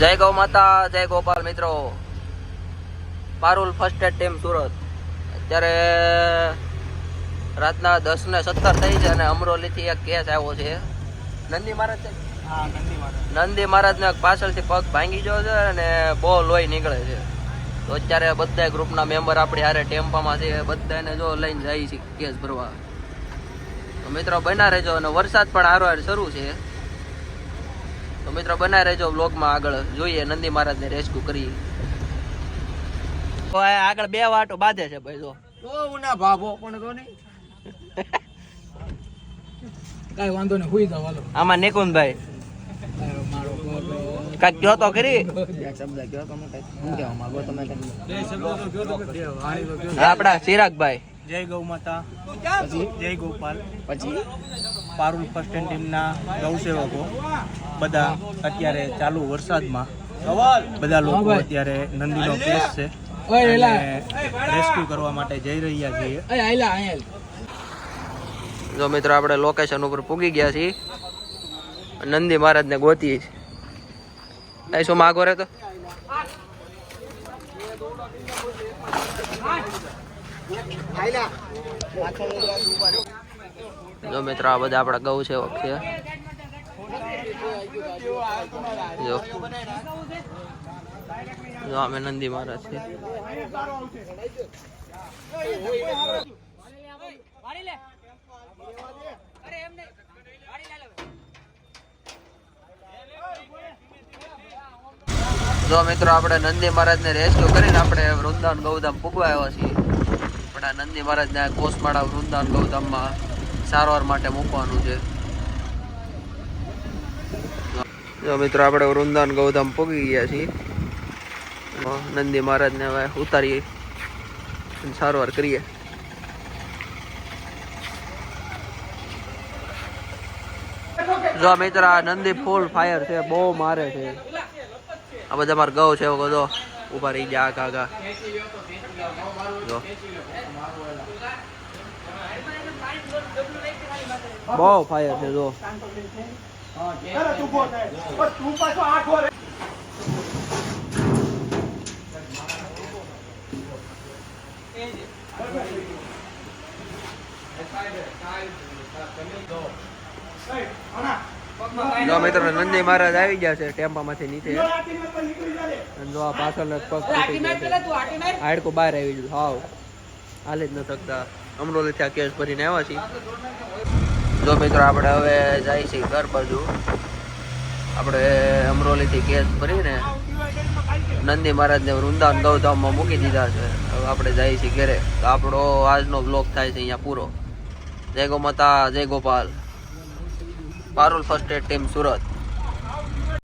જય ગૌ માતા જય ગોપાલ મિત્રો. Parul first aid team Surat. અત્યારે રાતના દસ ને સત્તર થઈ છે અને અમરોલીથી એક કેસ આવ્યો છે. નંદી મહારાજ નંદી મહારાજને પાછળથી પગ ભાંગી ગયો છે અને બહુ લોહી નીકળે છે. તો અત્યારે બધા ગ્રુપના મેમ્બર આપણી હારે ટેમ્પામાં છે. બધાને જો લઈને જાય છે કેસ ભરવા. તો મિત્રો બના રહેજો અને વરસાદ પણ હાર શરૂ છે. તો મિત્રો બના રહેજો બ્લોગમાં આગળ. જોઈએ નંદી મહારાજને રેસ્ક્યુ કરીએ તો આગળ બે વાટો બાંધે છે ભાઈ જો. તો ઉના ભાભો પણ તો નહીં કાઈ વાંધો નહીં હુઈ જાવ હાલો. આમાં નિકુંદભાઈ કાંઈક કયો તો કયો આપણા ચિરાગભાઈ. જય ગૌ માતા. પછી? જય ગોપાલ. પછી? પારુલ ફર્સ્ટ એન્ડ ટીમના ગૌસેવકો બધા અત્યારે ચાલુ વરસાદમાં. બધા લોકો અત્યારે નંદીનો કેસ છે. રેસ્ક્યુ કરવા માટે જઈ રહ્યા છીએ. જો મિત્રો આપણે લોકેશન ઉપર પૂગી ગયા છીએ. નંદી મહારાજને ગોતીએ છીએ. શું માગો રે તો? જો મિત્રો, આ બધા આપણા ગૌ છે. જો. જો અમે નંદી મહારાજ છે જો મિત્રો, આપણે નંદી મહારાજને રેસ્ક્યુ કરીને આપણે વૃંદાવન ગૌધામ પૂગવા આવ્યા છીએ. આપણા નંદી મહારાજના કોસમાળા વૃંદાવન ગૌધામમાં સારવાર માટે મૂકવાનું છે. જો મિત્રો, આપણે વૃંદાવન ગૌધામ પૂગી ગયા છીએ. નંદી મહારાજને હવે ઉતારીએ સારવાર કરીએ. જો મિત્ર, આ નંદી ફૂલ ફાયર છે, બહુ મારે છે. આ બધા મારા ગૌ છે, એવો બધો ઊભા રહી ગયા આગા આગા બહુ ફાયર છે જો જો મિત્રો નંદી મહારાજ આવી ગયા છે ટેમ્પામાંથી નીચે. અને જો આ પાછળ પગ હાડકું બહાર આવી ગયું હાવ. હાલી જ ન શકતા. અમરોલીથી આ કેસ ભરીને આવ્યા છીએ. જો મિત્રો આપણે હવે જાય છીએ ઘર બાજુ. આપણે અમરોલીથી કેસ ભરીને નંદી મહારાજને વૃંદાવન ગૌધામમાં મૂકી દીધા છે. હવે આપણે જઈએ છીએ ઘરે. તો આપણો આજનો બ્લોગ થાય છે અહીંયા પૂરો. જય ગો માતા જય Gopal. Parul first aid team Surat.